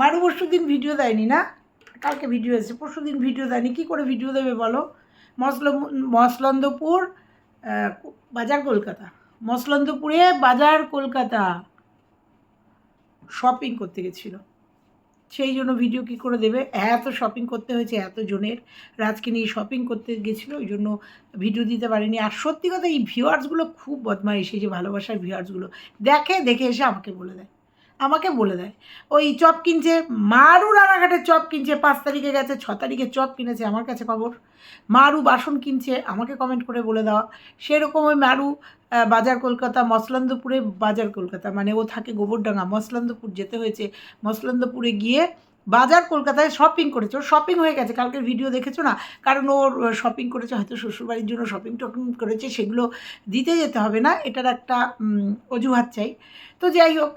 মারু পরশু দিন ভিডিও দেয়নি না? কালকে ভিডিও এসেছে। পরশু দিন ভিডিও দেয়নি। কী করে ভিডিও দেবে বলো? মসল মসলন্দপুর বাজার কলকাতা। মসলন্দপুরে বাজার কলকাতা শপিং করতে গেছিল। সেই জন্য ভিডিও কি করে দেবে? এত শপিং করতে হয়েছে এত জনের। রাজকে নিয়ে শপিং করতে গেছিল, ওই জন্য ভিডিও দিতে পারিনি। আর সত্যি কথা, এই ভিউয়ার্সগুলো খুব বদমাইশ, এই যে ভালোবাসার ভিউয়ার্সগুলো দেখে দেখে এসে আমাকে বলে দেয়। আমাকে বলে দেয়, ওই চপ কিনছে, মারু রানাঘাটের চপ কিনছে, পাঁচ তারিখে গেছে, ছ তারিখে চপ কিনেছে আমার কাছে খবর। মারু বাসন কিনছে, আমাকে কমেন্ট করে বলে দেওয়া। সেরকম ওই মারু বাজার কলকাতা, মসলন্দপুরে বাজার কলকাতা মানে ও থাকে গোবরডাঙ্গা, মসলন্দপুর যেতে হয়েছে। মসলন্দপুরে গিয়ে বাজার কলকাতায় শপিং করেছে। ওর শপিং হয়ে গেছে, কালকের ভিডিও দেখেছ না? কারণ ওর শপিং করেছে, হয়তো শ্বশুরবাড়ির জন্য শপিং টপিং করেছে, সেগুলো দিতে যেতে হবে না, এটার একটা অজুহাত চাই। তো যাই হোক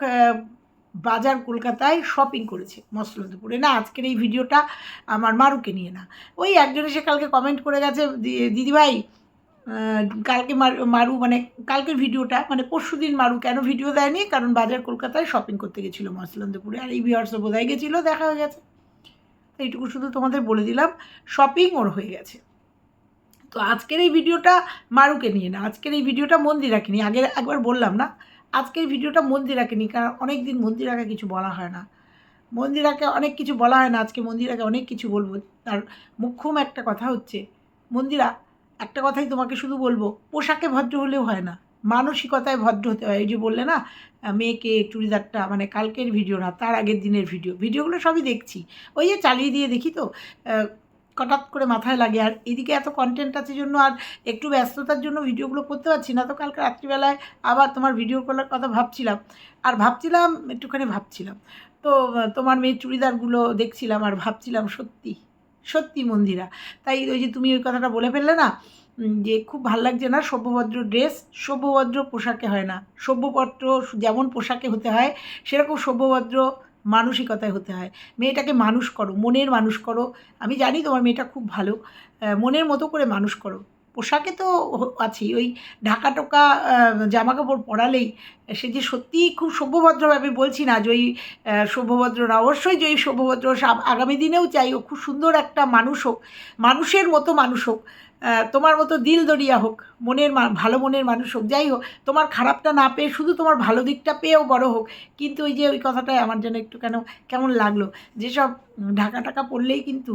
বাজার কলকাতায় শপিং করেছে। মসলন্দপুরে না, আজকের এই ভিডিওটা আমার মারুকে নিয়ে না। ওই একজন এসে কালকে কমেন্ট করে গেছে দিদিভাই কালকে মার- মানে কালকের ভিডিওটা মানে পরশু দিন মারু কেন ভিডিও দেয়নি? কারণ বাজার কলকাতায় শপিং করতে গেছিল মসলন্দপুরে আর এই ভিউয়ার্সও বোধহয় গেছিল, দেখা হয়ে গেছে। তো এইটুকু শুধু তোমাদের বলে দিলাম শপিং ওর হয়ে গেছে। তো আজকের এই ভিডিওটা মারুকে নিয়ে না। আজকের এই ভিডিওটা মন্দিরাকে নিয়ে। আগে একবার বললাম না আজকের ভিডিওটা মন্দিরাকে নিয়ে, কারণ অনেক দিন মন্দিরাকে কিছু বলা হয় না। মন্দিরাকে অনেক কিছু বলা হয় না, আজকে মন্দিরাকে অনেক কিছু বলব। তার মুখ্যম একটা কথা হচ্ছে, মন্দিরা একটা কথাই তোমাকে শুধু বলব, পোশাকে ভদ্র হলেও হয় না, মানসিকতায় ভদ্র হতে হয়। এই যে বললে না মেয়েকে চুড়িদারটা মানে কালকের ভিডিও না, তার আগের দিনের ভিডিও, ভিডিওগুলো সবই দেখছি। ওই যে চালিয়ে দিয়ে দেখি তো হঠাৎ করে মাথায় লাগে। আর এদিকে এত কন্টেন্ট আছে জন্য আর একটু ব্যস্ততার জন্য ভিডিওগুলো করতে পারছি না। তো কালকে রাত্রিবেলায় আবার তোমার ভিডিও করার কথা ভাবছিলাম। আর ভাবছিলাম, একটুখানি ভাবছিলাম। তো, তোমার মেয়ের চুড়িদারগুলো দেখছিলাম আর ভাবছিলাম, সত্যি সত্যি মন্দিরা। তাই ওই যে তুমি ওই কথাটা বলে ফেললে না যে খুব ভালো লাগছে না সভ্যভদ্র ড্রেস। সভ্যভদ্র পোশাকে হয় না। সভ্যপত্র যেমন পোশাকে হতে হয়, সেরকম সভ্যভদ্র মানসিকতায় হতে হয়। মেয়েটাকে মানুষ করো, মনের মানুষ করো। আমি জানি তোমার মেয়েটা খুব ভালো। মনের মতো করে মানুষ করো। পোশাকে তো আছেই ওই ঢাকা টোকা জামা কাপড় পরালেই সে যে সত্যিই খুব সভ্যভদ্রভাবে বলছি না যে ওই সভ্যভদ্র না, অবশ্যই যে ওই সভ্যভদ্র আগামী দিনেও চাই ও খুব সুন্দর একটা মানুষ হোক, মানুষের মতো মানুষ হোক তোমার মতো দিল দরিয়া হোক, মনের ভালো মনের মানুষ হোক, যাই হোক, তোমার খারাপটা না পেয়ে, শুধু তোমার ভালো দিকটা পেয়েও বড় হোক। কিন্তু ওই যে ওই কথাটাই আমার যেন একটু কেন, কেমন লাগল? যেসব ঢাকা টাকা পড়লেই কিন্তু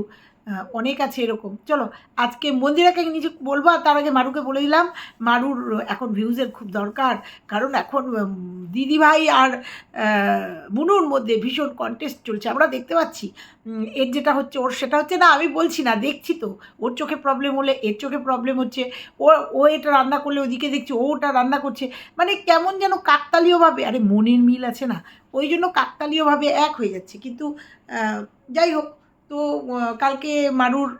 অনেক আছে এরকম। চলো, আজকে মন্দিরাকে নিজে বলব আর তার আগে মারুকে বলে দিলাম। মারুর এখন ভিউজের খুব দরকার। কারণ এখন দিদিভাই আর বুনুর মধ্যে ভীষণ কন্টেস্ট চলছে। আমরা দেখতে পাচ্ছি এর যেটা হচ্ছে, ওর সেটা হচ্ছে না, আমি বলছি না, দেখছি তো। ওর চোখে প্রবলেম হলে এর চোখে প্রবলেম হচ্ছে। ও ও এটা রান্না করলে ওদিকে দেখছি, ও ওটা রান্না করছে। মানে কেমন যেন কাকতালীয়ভাবে, আরে মনের মিল আছে না, ওই জন্য কাকতালীয়ভাবে এক হয়ে যাচ্ছে। কিন্তু যাই হোক তো কালকে মারুর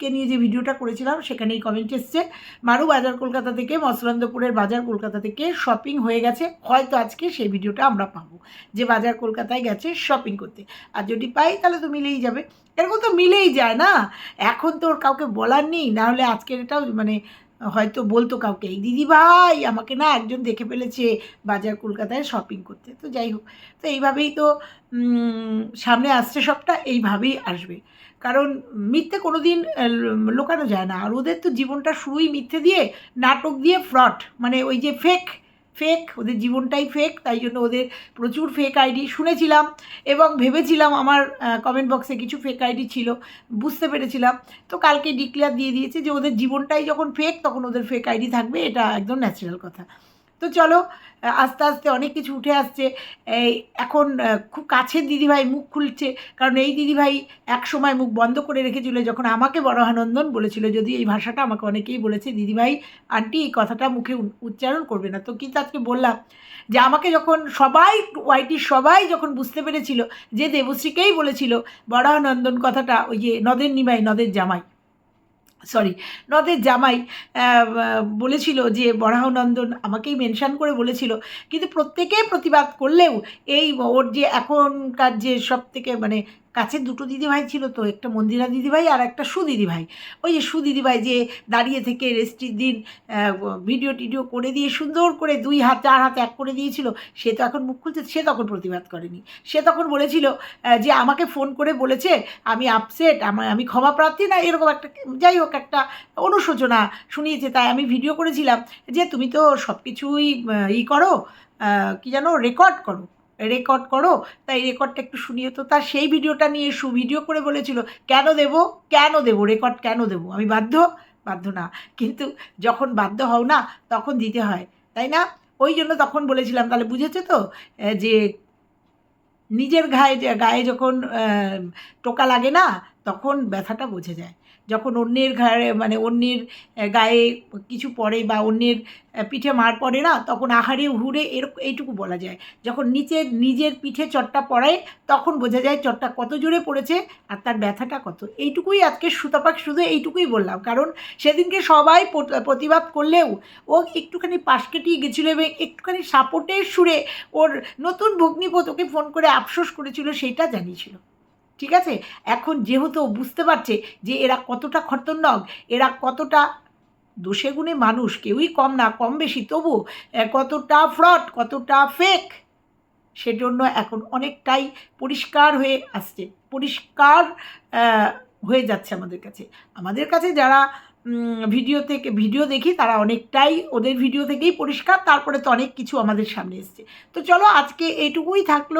কে নিয়ে যে ভিডিওটা করেছিলাম, সেখানেই কমেন্ট এসছে। মারু বাজার কলকাতা থেকে মসলন্দপুরের বাজার কলকাতা থেকে শপিং হয়ে গেছে। হয়তো আজকে সেই ভিডিওটা আমরা পাবো, যে বাজার কলকাতায় গেছে শপিং করতে। আর যদি পাই, তাহলে তো মিলেই যাবে। এরকম তো মিলেই যায় না। এখন তো ওর কাউকে বলার নেই নাহলে আজকের এটাও মানে হয়তো বলতো কাউকে, এই দিদি ভাই, আমাকে না একজন দেখে ফেলেছে বাজার কলকাতায় শপিং করতে। তো যাই হোক, তো এইভাবেই তো সামনে আসছে সবটা, এইভাবেই আসবে। কারণ মিথ্যে কোনো দিন লোকানো যায় না। আর ওদের তো জীবনটা শুরুই মিথ্যে দিয়ে, নাটক দিয়ে ফ্রড মানে ওই যে ফেক ফেক ওদের জীবনটাই ফেক তাই জন্য ওদের প্রচুর ফেক আইডি শুনেছিলাম এবং ভেবেছিলাম আমার কমেন্ট বক্সে কিছু ফেক আইডি ছিল, বুঝতে পেরেছিলাম। তো কালকে ডিক্লেয়ার দিয়ে দিয়েছে যে ওদের জীবনটাই যখন ফেক তখন ওদের ফেক আইডি থাকবে, এটা একদম ন্যাচারাল কথা। তো চলো আস্তে আস্তে অনেক কিছু উঠে আসছে। এই এখন খুব কাছের দিদিভাই মুখ খুলছে, কারণ এই দিদিভাই এক সময় মুখ বন্ধ করে রেখেছিল, যখন আমাকে বড়হানন্দন বলেছিল, যদি এই ভাষাটা আমাকে অনেকেই বলেছে, দিদিভাই, আন্টি, এই কথাটা মুখে উচ্চারণ করবে না। তো কিন্তু আজকে বললাম যে, আমাকে যখন সবাই ওয়াইটির সবাই যখন বুঝতে পেরেছিল, যে দেবশ্রীকেই বলেছিল, বড়হানন্দন কথাটা, ওই যে নদের নিমাই, নদের জামাই সরি নদের জামাই বলেছিল যে বরাহনন্দন আমাকেই মেনশান করে বলেছিল। কিন্তু প্রত্যেকে প্রতিবাদ করলেও এই ওর যে এখনকার যে সব থেকে মানে কাছের দুটো দিদিভাই ছিল তো, একটা মন্দিরা দিদিভাই আর একটা সুদিদিভাই। ওই যে সুদিদিভাই যে দাঁড়িয়ে থেকে রেস্টির দিন ভিডিও টিডিও করে দিয়ে সুন্দর করে দুই হাত, চার হাত এক করে দিয়েছিল, সে তো এখন মুখ খুলছে সে তখন প্রতিবাদ করেনি। সে তখন বলেছিল যে আমাকে ফোন করে বলেছে, আমি আপসেট আমার, আমি ক্ষমা প্রার্থী না, এরকম একটা, যাই হোক একটা অনুশোচনা শুনিয়েছে। তাই আমি ভিডিও করেছিলাম যে, তুমি তো সব কিছুই ই করো কি জানো রেকর্ড করো। রেকর্ড করো, তাই রেকর্ডটা একটু শুনিয়ে তো। তার সেই ভিডিওটা নিয়ে সু ভিডিও করে বলেছিল, কেন দেব? কেন দেব? রেকর্ড কেন দেব? আমি বাধ্য? বাধ্য না। কিন্তু যখন বাধ্য হও না, তখন দিতে হয়, তাই না? ওই জন্য তখন বলেছিলাম, তাহলে বুঝেছ তো যে নিজের গায়ে গায়ে যখন টোকা লাগে না, তখন ব্যথাটা বোঝা যায়। যখন অন্যের ঘাড়ে মানে অন্যের গায়ে কিছু পড়ে বা অন্যের পিঠে মার পড়ে না, তখন আহারে হুড়ে এরকম এইটুকু বলা যায়। যখন নিচে নিজের পিঠে চটটা পড়ায় তখন বোঝা যায় চটটা কত জোরে পড়েছে আর তার ব্যথাটা কত। এইটুকুই আজকে সুতাপাক শুধু এইটুকুই বললাম, কারণ সেদিনকে সবাই প্রতিবাদ করলেও ও একটুখানি পাশ কেটিয়ে গেছিল এবং একটুখানি সাপোর্টের সুরে ওর নতুন ভগ্নিপত ওকে ফোন করে আফসোস করেছিল সেইটা জানিয়েছিল। ঠিক আছে? এখন যেহেতু বুঝতে পারছে যে এরা কতটা খতরনাক এরা কতটা দোষে গুণে মানুষ, কেউই কম না, কম বেশি, তবু কতটা ফ্রড, কতটা ফেক সেজন্য এখন অনেকটাই পরিষ্কার হয়ে আসছে, পরিষ্কার হয়ে যাচ্ছে আমাদের কাছে। আমাদের কাছে যারা ভিডিও থেকে ভিডিও দেখি, তারা অনেকটাই ওদের ভিডিও থেকেই পরিষ্কার, তারপরে তো অনেক কিছু আমাদের সামনে এসছে। তো চলো, আজকে এইটুকুই থাকল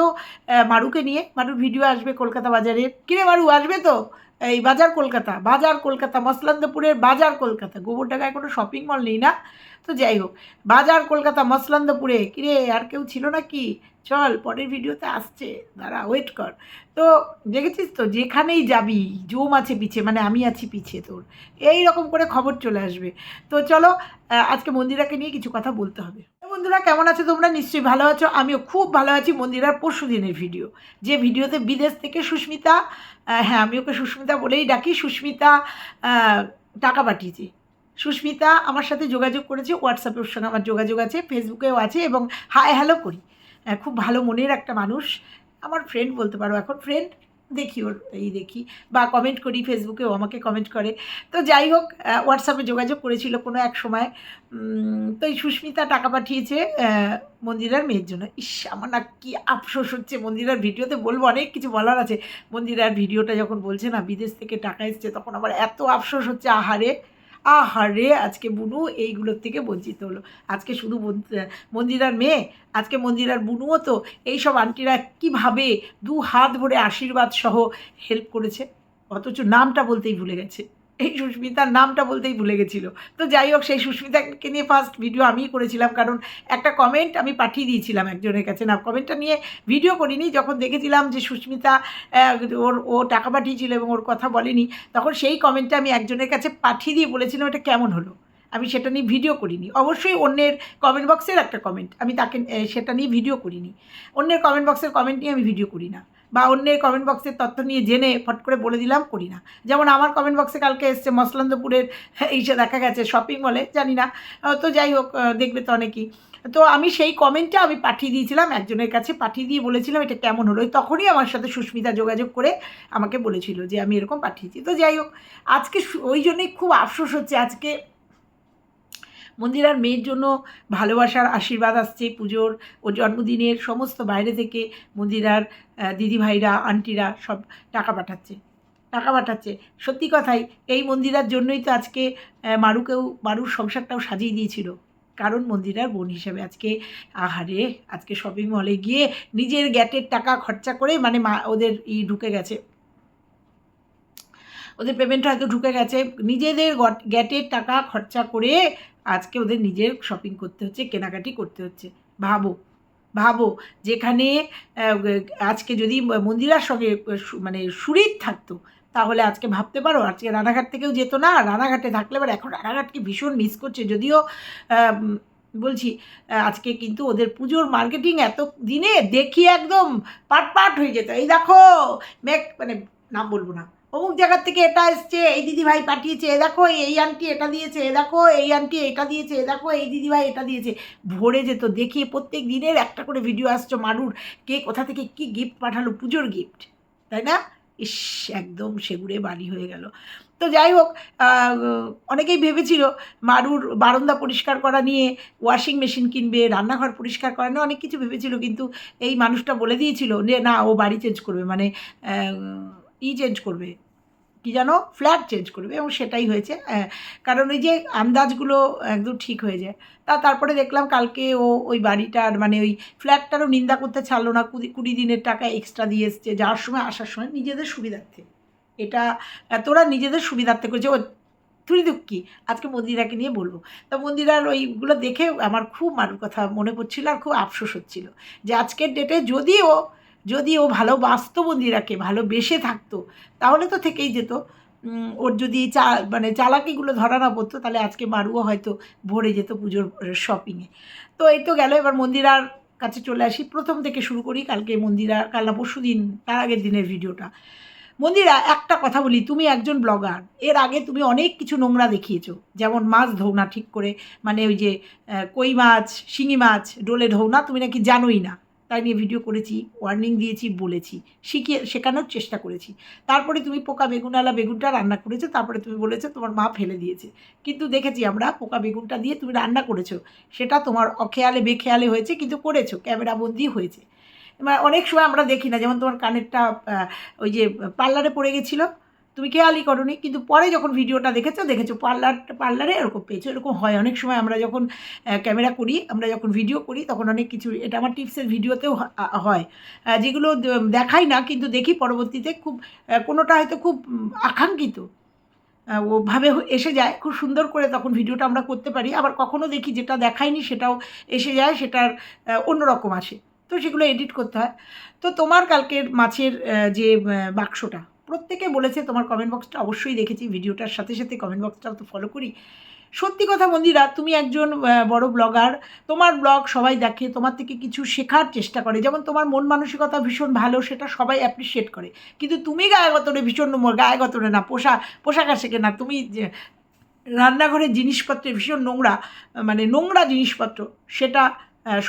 মারুকে নিয়ে। মারুর ভিডিও আসবে কলকাতা বাজারের কিরে মারু, আসবে তো? এই বাজার কলকাতা বাজার কলকাতা, মসলান্দপুরের বাজার কলকাতা। গোবরডাঙ্গায় কোনো শপিং মল নেই না? তো যাই হোক, বাজার কলকাতা, মসলান্দপুরে। কিরে, আর কেউ ছিল নাকি? চল, পরের ভিডিওতে আসছে। দাঁড়া ওয়েট কর। তো দেখেছিস তো, যেখানেই যাবি, জুম আছে পিছে মানে আমি আছি পিছে তোর। এই রকম করে খবর চলে আসবে। তো চলো আজকে মন্দিরাকে নিয়ে কিছু কথা বলতে হবে। বন্ধুরা, কেমন আছো তোমরা? নিশ্চয়ই ভালো আছো। আমিও খুব ভালো আছি মন্দিরার পরশু দিনের ভিডিও। যে ভিডিওতে বিদেশ থেকে সুস্মিতা হ্যাঁ আমি ওকে সুস্মিতা বলেই ডাকি, সুস্মিতা টাকা পাঠিয়েছে। সুস্মিতা আমার সাথে যোগাযোগ করেছে হোয়াটসঅ্যাপের সঙ্গে আমার যোগাযোগ আছে ফেসবুকেও আছে এবং হাই হ্যালো করি। খুব ভালো মনের একটা মানুষ। আমার ফ্রেন্ড বলতে পারো, এখন ফ্রেন্ড দেখি ওর, এই দেখি। বা কমেন্ট করি ফেসবুকেও আমাকে কমেন্ট করে। তো যাই হোক হোয়াটসঅ্যাপে যোগাযোগ করেছিল কোনো এক সময়। তো এই সুস্মিতা টাকা পাঠিয়েছে মন্দিরার মেয়ের জন্য। ইস, আমার না কী আফসোস হচ্ছে মন্দিরার ভিডিওতে বলব, অনেক কিছু বলার আছে। মন্দিরার ভিডিওটা যখন বলছে না, বিদেশ থেকে টাকা এসছে, তখন আমার এত আফসোস হচ্ছে, আহারে! আহারে, আজকে বুনু এইগুলোর থেকে বঞ্চিত হলো। আজকে শুধু মন্দিরার মেয়ে, আজকে মন্দিরার বুনুও তো এইসব আন্টিরা কীভাবে দু হাত ভরে আশীর্বাদ সহ হেল্প করেছে? অথচ নামটা বলতেই ভুলে গেছে। এই সুস্মিতার নামটা বলতেই ভুলে গেছিল। তো যাই হোক, সেই সুস্মিতাকে নিয়ে ফার্স্ট ভিডিও আমিই করেছিলাম, কারণ একটা কমেন্ট আমি পাঠিয়ে দিয়েছিলাম একজনের কাছে। না কমেন্টটা নিয়ে ভিডিও করিনি, যখন দেখেছিলাম যে সুস্মিতা ওর, ও টাকা পাঠিয়েছিল এবং ওর কথা বলেনি, তখন সেই কমেন্টটা আমি একজনের কাছে পাঠিয়ে দিয়ে বলেছিলাম, এটা কেমন হলো? আমি সেটা নিয়ে ভিডিও করিনি। অবশ্যই অন্যের কমেন্ট বক্সের একটা কমেন্ট আমি তাকে সেটা নিয়ে ভিডিও করিনি। অন্যের কমেন্ট বক্সের কমেন্ট নিয়ে আমি ভিডিও করি না। বা অন্যের কমেন্ট বক্সের তথ্য নিয়ে জেনে ফট করে বলে দিলাম, করি না। যেমন আমার কমেন্ট বক্সে কালকে এসছে মসলন্দপুরের ইসে দেখা গেছে শপিং মলে জানি না। তো যাই হোক দেখবে তো অনেকেই। তো আমি সেই কমেন্টটা আমি পাঠিয়ে দিয়েছিলাম, একজনের কাছে পাঠিয়ে দিয়ে বলেছিলাম এটা কেমন হলো। তখনই আমার সাথে সুস্মিতা যোগাযোগ করে আমাকে বলেছিল যে আমি এরকম পাঠিয়েছি। তো যাই হোক, আজকে ওই জন্যই খুব আফসোস হচ্ছে আজকে মন্দিরার মেয়ের জন্য ভালোবাসার আশীর্বাদ আসছে পুজোর ও জন্মদিনের সমস্ত বাইরে থেকে মন্দিরার দিদিভাইরা, আন্টিরা সব টাকা পাঠাচ্ছে টাকা পাঠাচ্ছে। সত্যি কথাই, এই মন্দিরার জন্যই তো আজকে মারুকেও, মারুর সংসারটাও সাজিয়ে দিয়েছিল। কারণ মন্দিরার বোন হিসেবে আজকে, আহারে, আজকে শপিং মলে গিয়ে নিজের গ্যাটের টাকা খরচা করে মানে মা, ওদের ই ঢুকে গেছে। ওদের পেমেন্ট হয়তো ঢুকে গেছে। নিজেদের গ্যাটের টাকা খরচা করে আজকে ওদের নিজের শপিং করতে হচ্ছে, কেনাকাটি করতে হচ্ছে। ভাবো ভাবো, যেখানে আজকে যদি মন্দিরার সঙ্গে মানে সুরিত থাকতো, তাহলে আজকে ভাবতে পারো, আজকে রানাঘাট থেকেও যেত না, রানাঘাটে থাকলে এবার এখন রানাঘাটকে ভীষণ মিস করছে। যদিও বলছি, আজকে কিন্তু ওদের পুজোর মার্কেটিং এত দিনে দেখি একদম পাট পাট হয়ে যেত। এই দেখো মেক মানে নাম বলব না। অমুক জায়গার থেকে এটা এসছে, এই দিদি ভাই পাঠিয়েছে, এ দেখো, এই আন্টি এটা দিয়েছে, এ দেখো, এই আন্টি এটা দিয়েছে, এ দেখো, এই দিদি ভাই এটা দিয়েছে। ভরে যেত, দেখিয়ে প্রত্যেক দিনের একটা করে ভিডিও আসছো মারুর, কে কোথা থেকে কি গিফট পাঠালো, পুজোর গিফট তাই না? ইস, একদম সেগুড়ে বাড়ি হয়ে গেল। তো যাই হোক অনেকেই ভেবেছিল, মারুর বারান্দা পরিষ্কার করা নিয়ে ওয়াশিং মেশিন কিনবে, রান্নাঘর পরিষ্কার করা নিয়ে অনেক কিছু ভেবেছিল, কিন্তু এই মানুষটা বলে দিয়েছিল যে, না, ও বাড়ি চেঞ্জ করবে। মানে ই চেঞ্জ করবে। কি জানো? ফ্ল্যাট চেঞ্জ করবে এবং সেটাই হয়েছে। কারণ ওই যে আন্দাজগুলো একদম ঠিক হয়ে যায়। তা তারপরে দেখলাম কালকে ও ওই বাড়িটার মানে ওই ফ্ল্যাটটারও নিন্দা করতে ছাড়লো না, কুড়ি কুড়ি দিনের টাকা এক্সট্রা দিয়ে এসছে, যাওয়ার সময়, আসার সময় নিজেদের সুবিধার্থে। এটা তোরা নিজেদের সুবিধার্থে করেছে। ও তুই দুঃখী আজকে মন্দিরাকে নিয়ে বলব। তা মন্দিরার ওইগুলো দেখে আমার খুব মারুর কথা মনে পড়ছিল আর খুব আফসোস হচ্ছিল যে আজকের ডেটে যদিও যদি ও ভালোবাসতো মন্দিরাকে ভালোবেসে থাকতো, তাহলে তো থেকেই যেত। ওর যদি চা মানে চালাকিগুলো ধরা না পড়তো, তাহলে আজকে মারুও হয়তো ভরে যেত পুজোর শপিংয়ে তো এই তো গেল, এবার মন্দিরার কাছে চলে আসি। প্রথম থেকে শুরু করি, কালকে মন্দিরা, কাল না পরশু দিন, তার আগের দিনের ভিডিওটা। মন্দিরা, একটা কথা বলি, তুমি একজন ব্লগার, এর আগে তুমি অনেক কিছু নোংরা দেখিয়েছো, যেমন মাছ ধৌ না ঠিক করে মানে ওই যে কই মাছ, শিঙি মাছ, ডোলে ঢৌ না, তুমি নাকি জানোই না। তাই নিয়ে ভিডিও করেছি ওয়ার্নিং দিয়েছি, বলেছি, শিখিয়ে, শেখানোর চেষ্টা করেছি। তারপরে তুমি পোকা বেগুনওয়ালা বেগুনটা রান্না করেছ, তারপরে তুমি বলেছ তোমার মা ফেলে দিয়েছে। কিন্তু দেখেছি আমরা পোকা বেগুনটা দিয়ে তুমি রান্না করেছ। সেটা তোমার অখেয়ালে, বেখেয়ালে হয়েছে, কিন্তু করেছ ক্যামেরাবন্দি হয়েছে। এবার অনেক সময় আমরা দেখি না, যেমন তোমার কানেরটা ওই যে, পার্লারে পড়ে গেছিল তুমি খেয়ালই করনি, কিন্তু পরে যখন ভিডিওটা দেখেছ দেখেছ পার্লার, পার্লারে এরকম পেয়েছ, এরকম হয়। অনেক সময় আমরা যখন ক্যামেরা করি, আমরা যখন ভিডিও করি, তখন অনেক কিছু, এটা আমার টিপসের ভিডিওতেও হয়। যেগুলো দেখাই না, কিন্তু দেখি পরবর্তীতে খুব কোনোটা হয়তো খুব আকাঙ্ক্ষিত। ওভাবে এসে যায়, খুব সুন্দর করে তখন ভিডিওটা আমরা করতে পারি। আবার কখনো দেখি যেটা দেখাইনি, সেটাও এসে যায়, সেটার অন্যরকম আসে। তো সেগুলো এডিট করতে হয়। তো তোমার কালকের মাছের যে বাক্সটা প্রত্যেকে বলেছে, তোমার কমেন্ট বক্সটা অবশ্যই দেখেছি, ভিডিওটার সাথে সাথে কমেন্ট বক্সটাও তো ফলো করি। সত্যি কথা মন্দিরা তুমি একজন বড় ব্লগার তোমার ব্লগ সবাই দেখে, তোমার থেকে কিছু শেখার চেষ্টা করে। যেমন তোমার মন মানসিকতা ভীষণ ভালো, সেটা সবাই অ্যাপ্রিসিয়েট করে। কিন্তু তুমি গায়ে গতরে ভীষণ, গায়ে গতরে না পোশাক পোশাক আশেকে না, তুমি রান্নাঘরের জিনিসপত্রে ভীষণ নোংরা মানে নোংরা জিনিসপত্র, সেটা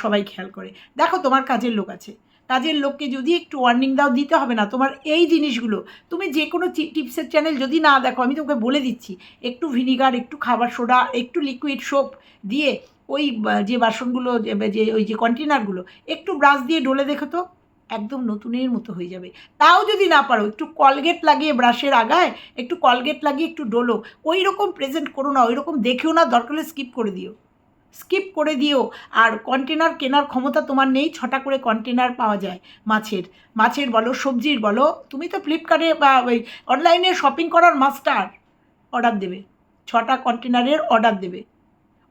সবাই খেয়াল করে। দেখো তোমার কাজের লোক আছে। কাজের লোককে যদি একটু ওয়ার্নিং দাও, দিতে হবে না। তোমার এই জিনিসগুলো, তুমি যে কোনো টিপসের চ্যানেল যদি না দেখো, আমি তোমাকে বলে দিচ্ছি, একটু ভিনিগার একটু খাবার সোডা, একটু লিকুইড সোপ দিয়ে ওই যে বাসনগুলো, যে ওই যে কন্টেনারগুলো একটু ব্রাশ দিয়ে ডলে দেখো তো, একদম নতুনের মতো হয়ে যাবে। তাও যদি না পারো, একটু কলগেট লাগিয়ে ব্রাশের আগায়, একটু কলগেট লাগিয়ে একটু ডোলো ওই রকম প্রেজেন্ট করো না ওই রকম দেখেও না, দরকার হলে স্কিপ করে দিও। স্কিপ করে দিও। আর কন্টেনার কেনার ক্ষমতা তোমার নেই, ছটা করে কন্টেনার পাওয়া যায় মাছের। মাছের বলো, সবজির বলো, তুমি তো ফ্লিপকার্টে বা ওই অনলাইনে শপিং করার মাস্টার অর্ডার দেবে। ছটা কন্টেনারের অর্ডার দেবে।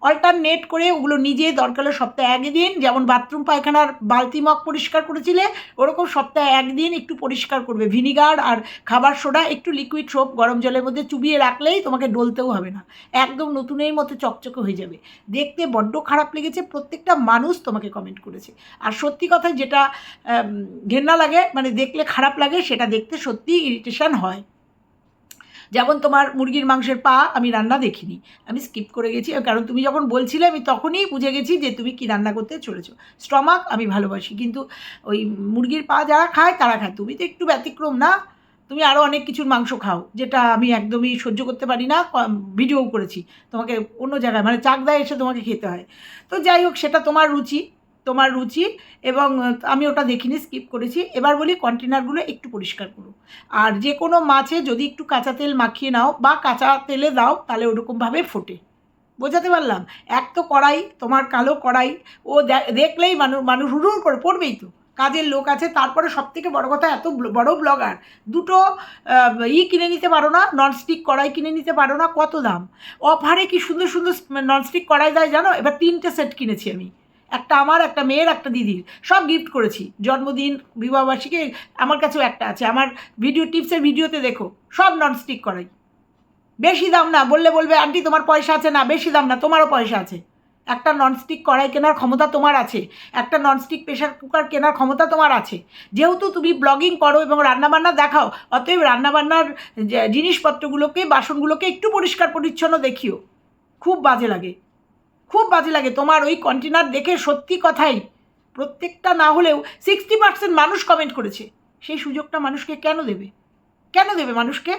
অল্টারনেট করে ওগুলো নিজে দরকার হলে সপ্তাহে একদিন, যেমন বাথরুম পায়খানার বালতি মগ পরিষ্কার করেছিলে, ওরকম সপ্তাহে একদিন একটু পরিষ্কার করবে। ভিনিগার আর খাবার সোডা একটু লিকুইড সোপ গরম জলের মধ্যে চুবিয়ে রাখলেই তোমাকে ডলতেও হবে না। একদম নতুনের মতো চকচকে হয়ে যাবে। দেখতে বড্ড খারাপ লেগেছে, প্রত্যেকটা মানুষ তোমাকে কমেন্ট করেছে। আর সত্যি কথা যেটা ঘেন্না লাগে মানে দেখলে খারাপ লাগে, সেটা দেখতে সত্যি ইরিটেশন হয়। যেমন তোমার মুরগির মাংসের পা আমি রান্না দেখিনি। আমি স্কিপ করে গেছি। কারণ তুমি যখন বলছিলে, আমি তখনই বুঝে গেছি যে তুমি কি রান্না করতে চলেছো। স্টমাক আমি ভালোবাসি, কিন্তু ওই মুরগির পা যারা খায়, তারা খায়। তুমি তো একটু ব্যতিক্রম না? তুমি আরও অনেক কিছুর মাংস খাও, যেটা আমি একদমই সহ্য করতে পারি না। ভিডিও করেছি। তোমাকে অন্য জায়গায় মানে চাকদায় এসে তোমাকে খেতে হয়। তো যাই হোক, সেটা তোমার রুচি। তোমার রুচি এবং আমি ওটা দেখিনি স্কিপ করেছি। এবার বলি কন্টেনারগুলো একটু পরিষ্কার করো। আর যে কোনো মাছে যদি একটু কাঁচা তেল মাখিয়ে নাও বা কাঁচা তেলে দাও, তাহলে ওরকমভাবে ফোটে। বোঝাতে পারলাম? এক তো কড়াই, তোমার কালো কড়াই, ও দেখলেই মানুষ মানুষ হুড়ুর করে, পড়বেই তো। কাজের লোক আছে, তারপরে সব থেকে বড় কথা, এত বড় ব্লগার দুটো ই কিনে নিতে পারো না ননস্টিক কড়াই কিনে নিতে পারো না, কত দাম? অফারে কি সুন্দর সুন্দর ননস্টিক কড়াই দেয় জানো? এবার তিনটে সেট কিনেছি আমি। একটা আমার, একটা মেয়ের, একটা দিদির। সব গিফট করেছি। জন্মদিন, বিবাহবার্ষিকী, আমার কাছেও একটা আছে। আমার ভিডিও টিপসের ভিডিওতে দেখো, সব ননস্টিক করাই। বেশি দাম না, বললে বলবে, আন্টি, তোমার পয়সা আছে না? বেশি দাম না, তোমারও পয়সা আছে। একটা ননস্টিক কড়াই কেনার ক্ষমতা তোমার আছে। একটা ননস্টিক প্রেশার কুকার কেনার ক্ষমতা তোমার আছে। যেহেতু তুমি ব্লগিং করো এবং রান্নাবান্না দেখাও, অতএব রান্নাবান্নার জিনিসপত্রগুলোকে, বাসনগুলোকে একটু পরিষ্কার পরিচ্ছন্ন দেখিও। খুব বাজে লাগে। খুব বাজে লাগে। তোমার ওই কন্টেনার দেখে সত্যি কথাই প্রত্যেকটা না হলেও সিক্সটি পার্সেন্ট মানুষ কমেন্ট করেছে। সেই সুযোগটা মানুষকে কেন দেবে? কেন দেবে মানুষকে?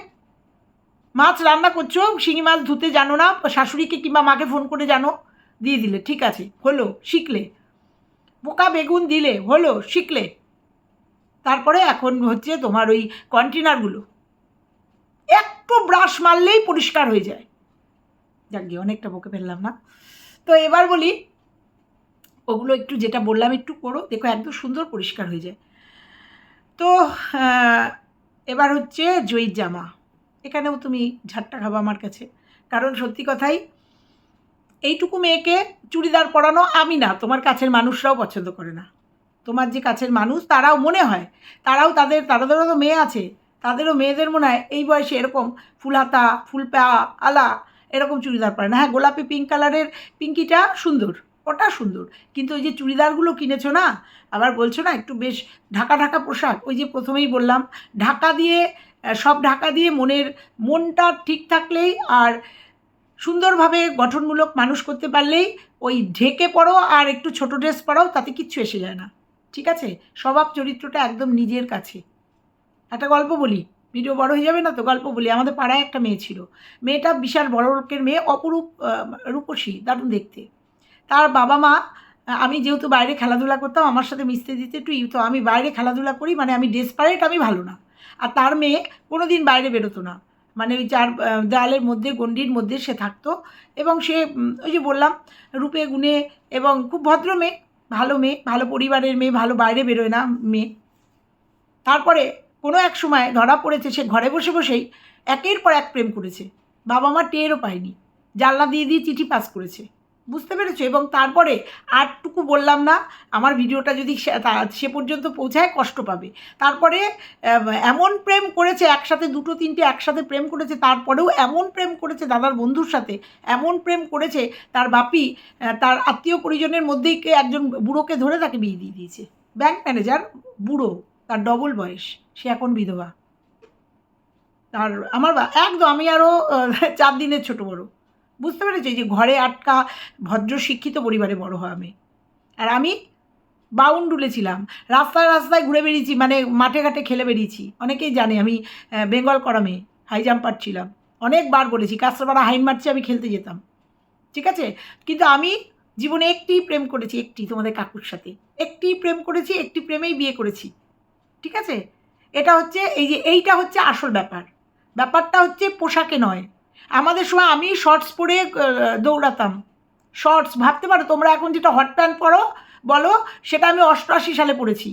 মাছ রান্না করছ, শিঙি মাছ ধুতে জানো না, শাশুড়িকে কিংবা মাকে ফোন করে জানো, দিয়ে দিলে, ঠিক আছে, হলো, শিখলে। পোকা বেগুন দিলে, হলো, শিখলে। তারপরে এখন হচ্ছে তোমার ওই কন্টেনারগুলো একটু ব্রাশ মারলেই পরিষ্কার হয়ে যায়। যাক গিয়ে অনেকটা বকে ফেললাম না। তো এবার বলি, ওগুলো একটু যেটা বললাম একটু করো দেখো একদম সুন্দর পরিষ্কার হয়ে যায়। তো এবার হচ্ছে জয়ীর জামা। এখানেও তুমি ঝাট্টা খাব আমার কাছে। কারণ সত্যি কথাই, এইটুকু মেয়েকে চুড়িদার পরানো আমি না, তোমার কাছের মানুষরাও পছন্দ করে না। তোমার যে কাছের মানুষ, তারাও মনে হয়, তারাও তাদের তাদেরও তো মেয়ে আছে, তাদেরও মেয়েদের মনে হয়, এই বয়সে এরকম ফুল হাতা, ফুল পা, আলা এরকম চুড়িদার পরে না। হ্যাঁ গোলাপি পিঙ্ক কালারের পিঙ্কিটা সুন্দর, ওটা সুন্দর। কিন্তু ওই যে চুড়িদারগুলো কিনেছো না, আবার বলছো না একটু বেশ ঢাকা ঢাকা পোশাক, ওই যে প্রথমেই বললাম, ঢাকা দিয়ে সব ঢাকা দিয়ে মনের, মনটা ঠিক থাকলেই আর সুন্দরভাবে গঠনমূলক মানুষ করতে পারলেই ওই ঢেকে পড়ো আর একটু ছোট ড্রেস পরাও, তাতে কিচ্ছু এসে যায় না। ঠিক আছে? স্বভাব চরিত্রটা একদম নিজের কাছে। একটা গল্প বলি। ভিডিও বড় হয়ে যাবে না তো গল্প বলি। আমাদের পাড়ায় একটা মেয়ে ছিল। মেয়েটা বিশাল বড় লোকের মেয়ে অপরূপ রূপসী দারুণ দেখতে। তার বাবা মা আমি যেহেতু বাইরে খেলাধুলা করতাম আমার সাথে মিশতে দিতে একটু তো আমি বাইরে খেলাধুলা করি মানে আমি ডেসপারেট আমি ভালো না। আর তার মেয়ে কোনো দিন বাইরে বেরোতো না। মানে ওই চার আহ, দেওয়ালের মধ্যে গণ্ডির মধ্যে সে থাকতো। এবং সে ওই যে বললাম রূপে গুণে এবং খুব ভদ্র মেয়ে ভালো মেয়ে ভালো পরিবারের মেয়ে ভালো বাইরে বেরোয় না মেয়ে। তারপরে কোনো এক সময় ধরা পড়েছে সে ঘরে বসে বসেই একের পর এক প্রেম করেছে। বাবা মা টেরও পায়নি। জানলা দিয়ে দিয়ে চিঠি পাস করেছে। বুঝতে পেরেছ? এবং তারপরে আরটুকু বললাম না, আমার ভিডিওটা যদি সে পর্যন্ত পৌঁছায় কষ্ট পাবে। তারপরে এমন প্রেম করেছে একসাথে দুটো তিনটে একসাথে প্রেম করেছে, তারপরেও এমন প্রেম করেছে দাদার বন্ধুর সাথে, এমন প্রেম করেছে তার বাপি তার আত্মীয় পরিজনের মধ্যেই একজন বুড়োকে ধরে তাকে বিয়ে দিয়ে দিয়েছে। ব্যাংক ম্যানেজার বুড়ো, তার ডবল বয়স। সে এখন বিধবা। আর আমার একদম আমি আরও চার দিনের ছোট বড়। বুঝতে পেরেছি যে ঘরে আটকা, ভদ্র, শিক্ষিত পরিবারে বড় হয় আমি। আর আমি বাউন্ডুলে ছিলাম। রাস্তায় রাস্তায় ঘুরে বেরিয়েছি মানে মাঠে ঘাটে খেলে বেরিয়েছি অনেকেই জানে আমি বেঙ্গল করা মেয়ে হাই জাম্পার ছিলাম। অনেকবার বলেছি কাস্টমারা হাইন মারছে, আমি খেলতে যেতাম। ঠিক আছে? কিন্তু আমি জীবনে একটি প্রেম করেছি, একটি তোমাদের কাকুর সাথে। একটি প্রেম করেছি, একটি প্রেমেই বিয়ে করেছি। ঠিক আছে? এটা হচ্ছে, এই যে এইটা হচ্ছে আসল ব্যাপার। ব্যাপারটা হচ্ছে পোশাকে নয়। আমাদের সময় আমি শর্টস পরে দৌড়াতাম। শর্টস ভাবতে পারো তোমরা এখন যেটা হট প্যান্ট পরো, বলো, সেটা আমি অষ্টআশি সালে পরেছি।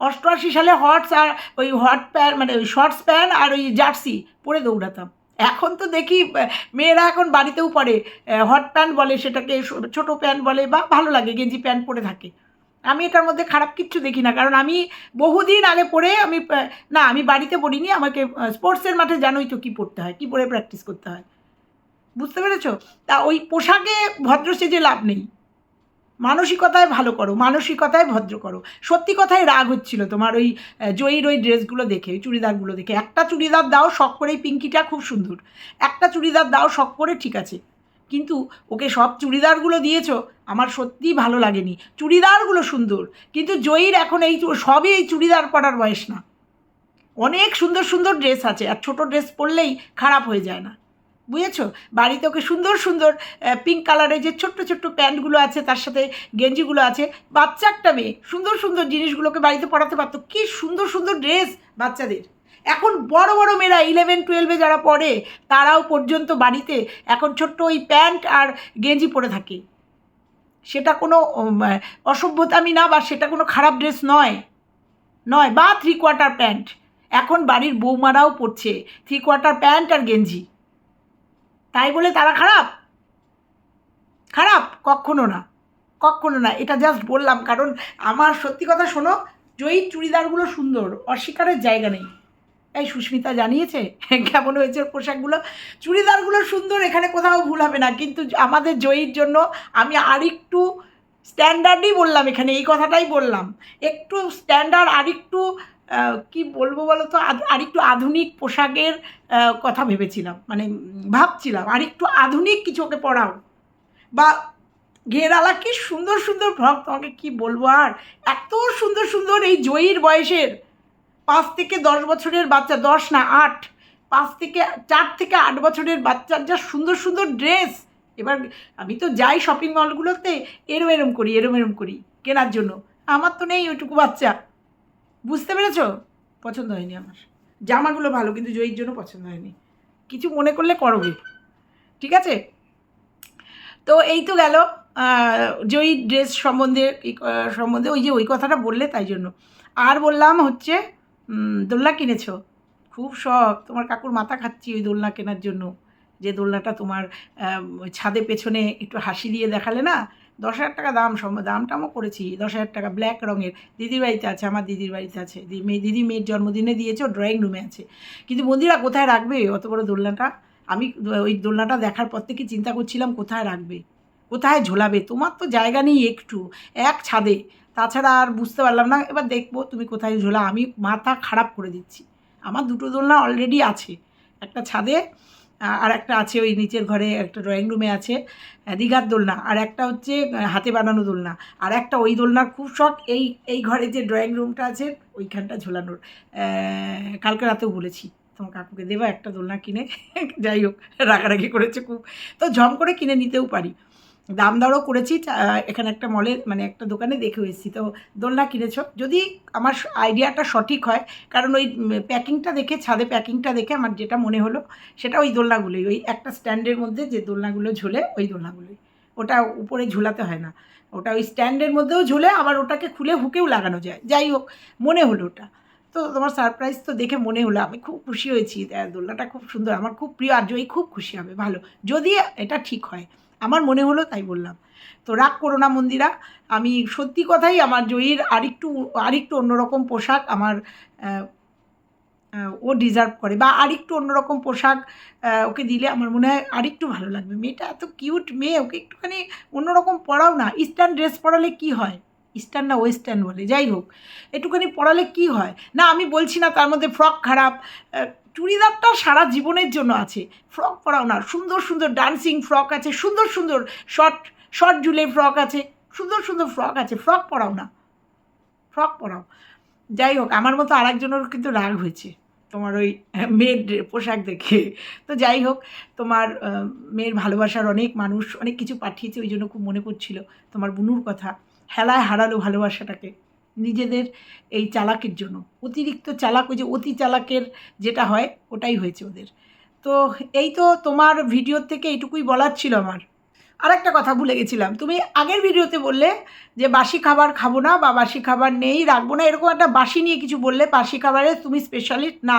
অষ্টআশি সালে হটস আর ওই হট প্যান্ট মানে ওই শর্টস প্যান্ট আর ওই জার্সি পরে দৌড়াতাম। এখন তো দেখি মেয়েরা এখন বাড়িতেও পরে। হট প্যান্ট বলে সেটাকে, ছোট প্যান্ট বলে বা ভালো লাগে, গেঞ্জি প্যান্ট পরে থাকে। আমি এটার মধ্যে খারাপ কিচ্ছু দেখি না। কারণ আমি বহুদিন আগে পরে আমি, না, আমি বাড়িতে পড়িনি, আমাকে স্পোর্টসের মাঠে জানোই তো কী পড়তে হয়, কী পরে প্র্যাকটিস করতে হয়। বুঝতে পেরেছ? তা ওই পোশাকে ভদ্র সেজে লাভ নেই। মানসিকতায় ভালো করো, মানসিকতায় ভদ্র করো। সত্যি কথায় রাগ হচ্ছিল তোমার ওই জয়ীর ওই ড্রেসগুলো দেখে, ওই চুড়িদারগুলো দেখে। একটা চুড়িদার দাও, শখ করে এই পিঙ্কিটা খুব সুন্দর। একটা চুড়িদার দাও, শখ করে ঠিক আছে। কিন্তু ওকে সব চুড়িদারগুলো দিয়েছ, আমার সত্যিই ভালো লাগেনি। চুড়িদারগুলো সুন্দর, কিন্তু জয়ীর এখন এই সবই এই চুড়িদার পরার বয়স না। অনেক সুন্দর সুন্দর ড্রেস আছে, আর ছোট ড্রেস পরলেই খারাপ হয়ে যায় না। বুঝেছ? বাড়িতে ওকে সুন্দর সুন্দর পিঙ্ক কালারের যে ছোট্ট ছোট্ট প্যান্টগুলো আছে, তার সাথে গেঞ্জিগুলো আছে, বাচ্চা একটা মেয়ে, সুন্দর সুন্দর জিনিসগুলোকে বাড়িতে পরাতে পারতো। কি সুন্দর সুন্দর ড্রেস বাচ্চাদের। এখন বড় বড় মেয়েরা ইলেভেন টুয়েলভে যারা পড়ে, তারাও পর্যন্ত বাড়িতে এখন ছোট্ট ওই প্যান্ট আর গেঞ্জি পরে থাকে। সেটা কোনো অসভ্যতামি না বা সেটা কোনো খারাপ ড্রেস নয়। নয়, বা থ্রি কোয়ার্টার প্যান্ট। এখন বাড়ির বৌমারাও পরছে থ্রি কোয়ার্টার প্যান্ট আর গেঞ্জি। তাই বলে তারা খারাপ? খারাপ? কখনো না। কখনো না। এটা জাস্ট বললাম, কারণ আমার সত্যি কথা শোনো জয়ী চুড়িদারগুলো সুন্দর, অস্বীকারের জায়গা নেই। এই সুস্মিতা জানিয়েছে? কেমন হয়েছে পোশাকগুলো? চুড়িদারগুলো সুন্দর, এখানে কোথাও ভুল হবে না। কিন্তু আমাদের জয়ীর জন্য আমি আরেকটু স্ট্যান্ডার্ডই বললাম এখানে, এই কথাটাই বললাম। একটু স্ট্যান্ডার্ড আরেকটু কি বলব বলো তো আরেকটু আধুনিক পোশাকের কথা ভেবেছিলাম। মানে ভাবছিলাম আরেকটু আধুনিক কিছু ওকে পড়াও বা ঘেরালা কি সুন্দর সুন্দর ফ্রক তোমাকে কি বলব আর? এত সুন্দর সুন্দর এই জয়ীর বয়সের পাঁচ থেকে দশ বছরের বাচ্চা, দশ না আট, পাঁচ থেকে, চার থেকে আট বছরের বাচ্চার যা সুন্দর সুন্দর ড্রেস। এবার আমি তো যাই শপিং মলগুলোতে এরম এরম করি, এরম এরম করি কেনার জন্য। আমার তো নেই ওইটুকু বাচ্চা। বুঝতে পেরেছ? পছন্দ হয়নি আমার। জামাগুলো ভালো, কিন্তু জয়ীর জন্য পছন্দ হয়নি। কিছু মনে করলে করবে ঠিক আছে? তো এই তো গেল। জয়ী ড্রেস সম্বন্ধে সম্বন্ধে ওই যে ওই কথাটা বললে তাই জন্য। আর বললাম হচ্ছে দোলনা কিনেছো? খুব শখ। তোমার কাকুর মাথা খাচ্ছি ওই দোলনা কেনার জন্য। যে দোলনাটা তোমার ছাদে পেছনে একটু হাসি দিয়ে দেখালে না, দশ হাজার টাকা দাম, সম, দামটামও করেছি। দশ হাজার টাকা ব্ল্যাক রঙের। দিদির বাড়িতে আছে, আমার দিদির বাড়িতে আছে। মেয়ে, দিদি মেয়ের জন্মদিনে দিয়েছে ড্রয়িং রুমে আছে। কিন্তু মন্দিরা কোথায় রাখবে? অত বড় দোলনাটা? আমি, ওই দোলনাটা দেখার পর থেকে চিন্তা করছিলাম, কোথায় রাখবে? কোথায় ঝোলাবে? তোমার তো জায়গা নেই একটু, এক ছাদে। তাছাড়া আর বুঝতে পারলাম না, এবার দেখব তুমি কোথায় ঝোলা। আমি মাথা খারাপ করে দিচ্ছি। আমার দুটো দোলনা অলরেডি আছে। একটা ছাদে আর একটা আছে ওই নিচের ঘরে, একটা ড্রয়িং রুমে আছে দীঘার দোলনা। আর একটা হচ্ছে হাতে বানানো দোলনা। আর একটা ওই দোলনার খুব শখ, এই এই ঘরে যে ড্রয়িং রুমটা আছে, ওইখানটা ঝোলানোর। কালকে রাতেও বলেছি, তোমার কাকুকে দেবা একটা দোলনা কিনে। যাই হোক, রাগারাগি করেছে খুব। তো ঝম করে কিনে নিতেও পারি। দাম দরও করেছি এখানে একটা মলে মানে একটা দোকানে দেখে এসেছি। তো দোলনা কিনেছ। যদি আমার আইডিয়াটা সঠিক হয়, কারণ ওই প্যাকিংটা দেখে, ছাদে প্যাকিংটা দেখে আমার যেটা মনে হলো, সেটা ওই দোলনাগুলোই। ওই একটা স্ট্যান্ডের মধ্যে যে দোলনাগুলো ঝোলে, ওই দোলনাগুলোই। ওটা উপরে ঝুলাতে হয় না। ওটা ওই স্ট্যান্ডের মধ্যেও ঝোলে, আবার ওটাকে খুলে হুকেও লাগানো যায়। যাই হোক, মনে হলো ওটা। তো তোমার সারপ্রাইজ তো দেখে মনে হলো, আমি খুব খুশি হয়েছি। দোলনাটা খুব সুন্দর, আমার খুব প্রিয়, আর জয়ী খুব খুশি হবে। ভালো, যদি এটা ঠিক হয়। আমার মনে হলো তাই বললাম। তো রাগ করো না মন্দিরা, আমি সত্যি কথাই আমার জয়ীর আরেকটু আরেকটু অন্যরকম পোশাক আমার ও ডিজার্ভ করে বা আরেকটু অন্যরকম পোশাক ওকে দিলে আমার মনে হয় আরেকটু ভালো লাগবে। মেয়েটা এত কিউট মেয়ে, ওকে একটুখানি অন্যরকম পরাও না। ইস্টার্ন ড্রেস পরালে কি হয়? ইস্টার্ন না ওয়েস্টার্ন বলে? যাই হোক, একটুখানি পরালে কি হয়? না, আমি বলছি না তার মধ্যে ফ্রক খারাপ চুড়িদারটা সারা জীবনের জন্য আছে। ফ্রক পরাও না, সুন্দর সুন্দর ডান্সিং ফ্রক আছে, সুন্দর সুন্দর শর্ট শর্ট ঝুলে ফ্রক আছে, সুন্দর সুন্দর ফ্রক আছে ফ্রক পরাও না। ফ্রক পরাও। যাই হোক, আমার মতো আরেকজনের কিন্তু রাগ হয়েছে। তোমার ওই মেয়ের পোশাক দেখে। তো যাই হোক, তোমার মেয়ের ভালোবাসার অনেক মানুষ অনেক কিছু পাঠিয়েছে, ওই জন্য খুব মনে পড়ছিল তোমার বুনুর কথা। হেলায় হারালো ভালোবাসাটাকে। নিজেদের এই চালাকের জন্য। অতিরিক্ত চালাক ওই যে অতি চালাকের যেটা হয়, ওটাই হয়েছে ওদের। তো এই তো তোমার ভিডিওর থেকে এইটুকুই বলার ছিল আমার। আর একটা কথা ভুলে গেছিলাম। তুমি আগের ভিডিওতে বললে যে বাসি খাবার খাব না বা বাসি খাবার নেই, রাখব না, এরকম একটা বাসি নিয়ে কিছু বললে, বাসি খাবারে তুমি স্পেশালিস্ট না,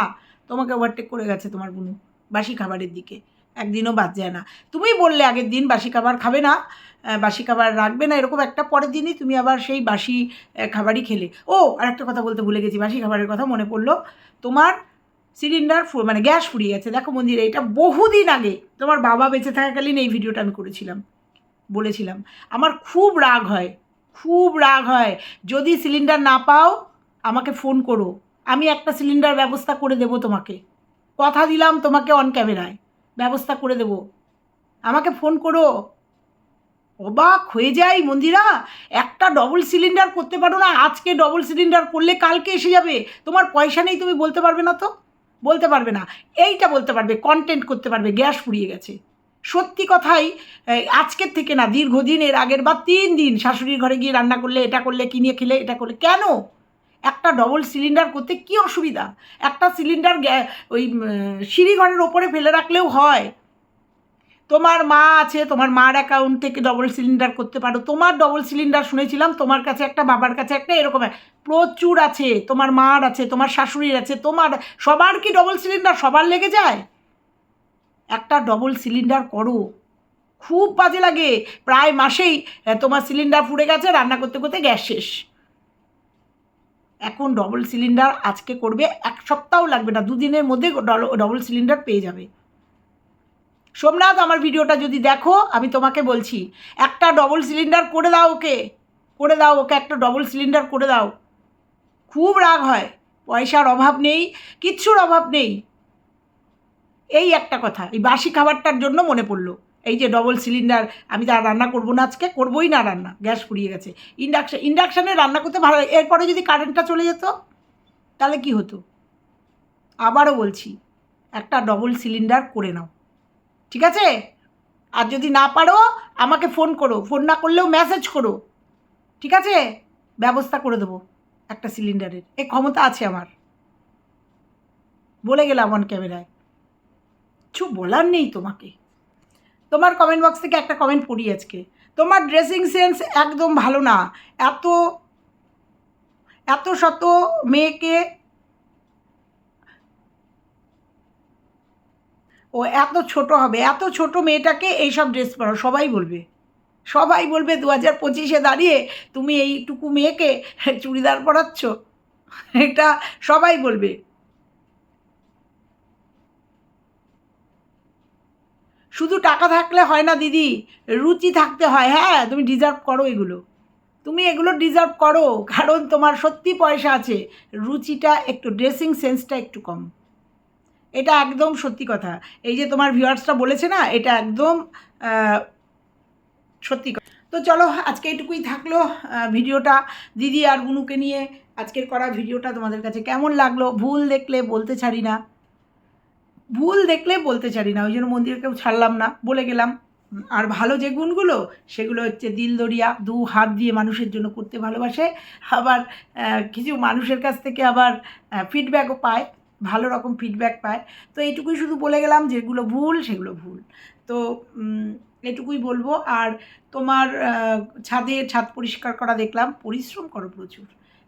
তোমাকে ওভারটেক করে গেছে তোমার বোন বাসি খাবারের দিকে। একদিনও বাদ যায় না। তুমি বললে আগের দিন বাসি খাবার খাবে না বাসি খাবার রাখবে না, এরকম একটা পরের দিনই তুমি আবার সেই বাসি খাবারই খেলে। ও আর একটা কথা বলতে ভুলে গেছি, বাসি খাবারের কথা মনে পড়ল। তোমার সিলিন্ডার ফু- মানে গ্যাস ফুরিয়ে গেছে। দেখো মন্দিরে, এটা বহুদিন আগে তোমার বাবা বেঁচে থাকাকালীন এই ভিডিওটা আমি করেছিলাম, বলেছিলাম। আমার খুব রাগ হয়, খুব রাগ হয়। যদি সিলিন্ডার না পাও, আমাকে ফোন করো। আমি একটা সিলিন্ডার ব্যবস্থা করে দেবো তোমাকে। কথা দিলাম তোমাকে অন ক্যামেরায় ব্যবস্থা করে দেব। আমাকে ফোন করো। অবাক হয়ে যাই মন্দিরা। একটা ডবল সিলিন্ডার করতে পারো না, আজকে ডবল সিলিন্ডার করলে কালকে এসে যাবে। তোমার পয়সা নেই, তুমি বলতে পারবে না তো? বলতে পারবে না। এইটা বলতে পারবে কন্টেন্ট করতে পারবে, গ্যাস ফুরিয়ে গেছে। সত্যি কথাই আজকের থেকে না, দীর্ঘদিন, এর আগের বা তিন দিন শাশুড়ির ঘরে গিয়ে রান্না করলে, এটা করলে কিনে খেলে, এটা করলে, কেন? একটা ডবল সিলিন্ডার করতে কি অসুবিধা? একটা সিলিন্ডার ওই সিঁড়িঘরের ওপরে ফেলে রাখলেও হয়। তোমার মা আছে, তোমার মার অ্যাকাউন্ট থেকে ডবল সিলিন্ডার করতে পারো। তোমার ডবল সিলিন্ডার শুনেছিলাম, তোমার কাছে একটা, বাবার কাছে একটা, এরকম প্রচুর আছে, তোমার মার আছে, তোমার শাশুড়ির আছে, তোমার, সবার কি ডবল সিলিন্ডার সবার লেগে যায়? একটা ডবল সিলিন্ডার করো। খুব বাজে লাগে। প্রায় মাসেই তোমার সিলিন্ডার পুড়ে গেছে, রান্না করতে করতে গ্যাস শেষ। এখন ডবল সিলিন্ডার আজকে করবে, এক সপ্তাহ লাগবে না, দুদিনের মধ্যে ডবল সিলিন্ডার পেয়ে যাবে। সোমনাথ, আমার ভিডিওটা যদি দেখো, আমি তোমাকে বলছি, একটা ডবল সিলিন্ডার করে দাও ওকে, করে দাও ওকে, একটা ডবল সিলিন্ডার করে দাও। খুব রাগ হয়, পয়সার অভাব নেই, কিচ্ছুর অভাব নেই। এই একটা কথা, এই বাসি খাবারটার জন্য মনে পড়ল। এই যে ডবল সিলিন্ডার আমি তো রান্না করব না আজকে, করবোই না রান্না, গ্যাস ফুরিয়ে গেছে। ইন্ডাকশান ইন্ডাকশানে রান্না করতে ভালো। এরপরে যদি কারেন্টটা চলে যেত, তাহলে কি হতো? আবারও বলছি, একটা ডবল সিলিন্ডার করে নাও। ঠিক আছে? আর যদি না পারো, আমাকে ফোন করো। ফোন না করলেও মেসেজ করো। ঠিক আছে? ব্যবস্থা করে দেবো একটা সিলিন্ডারের এ ক্ষমতা আছে আমার। বলে গেলাম অন ক্যামেরায় কিছু বলার নেই তোমাকে। তোমার কমেন্ট বক্স থেকে একটা কমেন্ট পড়ি আজকে। তোমার ড্রেসিং সেন্স একদম ভালো না। এত এত শত মেয়েকে ও এত ছোট হবে, এত ছোট মেয়েটাকে এইসব ড্রেস পরো, সবাই বলবে। সবাই বলবে দু হাজার পঁচিশে দাঁড়িয়ে তুমি এইটুকু মেয়েকে চুড়িদার পরাচ্ছ? এটা সবাই বলবে। শুধু টাকা থাকলে হয় না, দিদি। রুচি থাকতে হয়। হ্যাঁ তুমি ডিজার্ভ করো এগুলো। তুমি এগুলো ডিজার্ভ করো, কারণ তোমার সত্যি পয়সা আছে। রুচিটা একটু ড্রেসিং সেন্সটা একটু কম। এটা একদম সত্যি কথা। এই যে তোমার ভিউয়ার্সটা বলেছে না, এটা একদম সত্যি কথা। তো চলো, আজকে এটুকুই থাকল ভিডিওটা। দিদি আর গুনুকে নিয়ে আজকের করা ভিডিওটা তোমাদের কাছে কেমন লাগল? ভুল দেখলে বলতে ছাড়ি না। ভুল দেখলে বলতে ছাড়ি না, ওই জন্য মন্দিরকেও ছাড়লাম না, বলে গেলাম। আর ভালো যে গুণগুলো, সেগুলো হচ্ছে দিল দরিয়া, দু হাত দিয়ে মানুষের জন্য করতে ভালোবাসে, আবার কিছু মানুষের কাছ থেকে আবার ফিডব্যাকও পায়, ভালো রকম ফিডব্যাক পায়। তো এইটুকুই শুধু বলে গেলাম, যেগুলো ভুল, সেগুলো ভুল। তো এটুকুই বলব। আর তোমার ছাদে ছাদ পরিষ্কার করা দেখলাম, পরিশ্রম করো প্রচুর।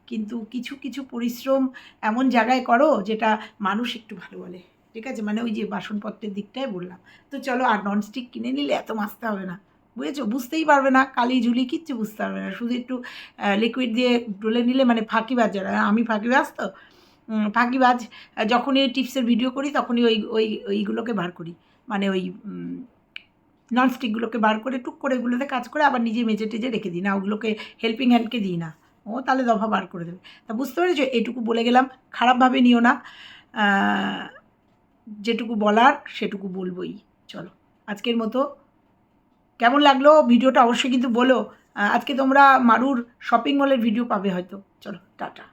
কিন্তু কিছু কিছু পরিশ্রম এমন জায়গায় করো, যেটা মানুষ একটু ভালো বলে। ঠিক আছে? মানে ওই যে বাসনপত্রের দিকটাই বললাম। তো চলো আর ননস্টিক কিনে নিলে এত মাজতে হবে না। বুঝেছ? বুঝতেই পারবে না, কালি ঝুলি কিচ্ছু বুঝতে পারবে না। শুধু একটু লিকুইড দিয়ে ডলে নিলে মানে ফাঁকিবাজ যারা আমি ফাঁকিবাজ তো? ফাঁকিবাজ যখনই টিপসের ভিডিও করি, তখনই ওই ওই, ওইগুলোকে বার করি। মানে ওই ননস্টিকগুলোকে বার করে, টুক করে এগুলোতে কাজ করে আবার নিজে মেজে টেজে রেখে দিই। না, ওগুলোকে হেল্পিং হ্যান্ডকে দিই না। ও তাহলে দফা বার করে দেবে। তা বুঝতে পেরেছ? এটুকু বলে গেলাম। খারাপভাবে নিও না। যেটুকু বলার সেটুকু বলবই। চলো, আজকের মতো। কেমন লাগল ভিডিওটা অবশ্যই কিন্তু বলো। আজকে তোমরা মারুর শপিং মলের ভিডিও পাবে হয়তো। চলো, টাটা।